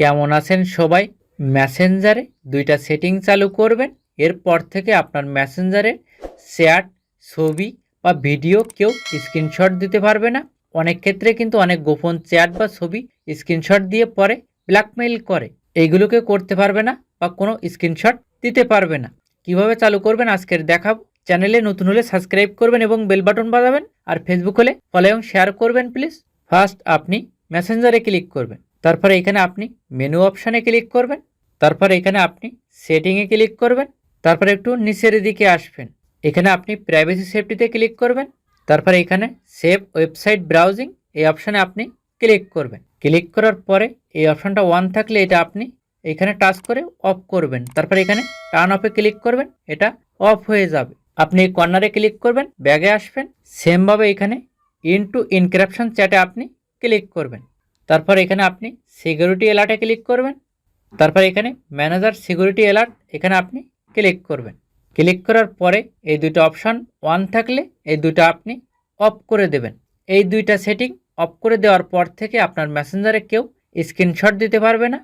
কেমন আছেন সবাই? মেসেঞ্জারে দুইটা সেটিং চালু করবেন। এরপর থেকে আপনার মেসেঞ্জারে চ্যাট ছবি বা ভিডিও কেউ স্ক্রিনশট দিতে পারবে না। অনেক ক্ষেত্রে কিন্তু অনেক গোপন চ্যাট বা ছবি স্ক্রিনশট দিয়ে পরে ব্ল্যাকমেইল করে। এইগুলোকে করতে পারবে না বা কোনো স্ক্রিনশট দিতে পারবে না। কীভাবে চালু করবেন আজকের দেখাবো। চ্যানেলে নতুন হলে সাবস্ক্রাইব করবেন এবং বেল বাটন বাজাবেন। আর ফেসবুক হলে ফলো এবং শেয়ার করবেন প্লিজ ফার্স্ট আপনি মেসেঞ্জারে ক্লিক করবেন। তারপরে এখানে আপনি মেনু অপশানে ক্লিক করবেন, তারপরে এখানে আপনি সেটিংয়ে ক্লিক করবেন, তারপরে একটু নিচের দিকে আসবেন। এখানে আপনি প্রাইভেসি সেফটিতে ক্লিক করবেন, তারপরে এখানে সেভ ওয়েবসাইট ব্রাউজিং এই অপশানে আপনি ক্লিক করবেন। ক্লিক করার পরে এই অপশানটা ওয়ান থাকলে এটা আপনি এখানে টাচ করে অফ করবেন। তারপরে এখানে টার্ন অফে ক্লিক করবেন, এটা অফ হয়ে যাবে। আপনি কর্নারে ক্লিক করবেন ব্যাগে আসবেন সেমভাবে এখানে ইন টু ইনক্রিপশন চ্যাটে আপনি ক্লিক করবেন। তারপর এখানে আপনি সিকিউরিটি অ্যালার্টে ক্লিক করবেন। তারপর এখানে ম্যানেজার সিকিউরিটি অ্যালার্ট এখানে আপনি ক্লিক করবেন। ক্লিক করার পরে এই দুটো অপশান ওয়ান থাকলে এই দুটো আপনি অফ করে দেবেন। এই দুইটা সেটিং অফ করে দেওয়ার পর থেকে আপনার মেসেঞ্জারে কেউ স্ক্রিনশট দিতে পারবে না।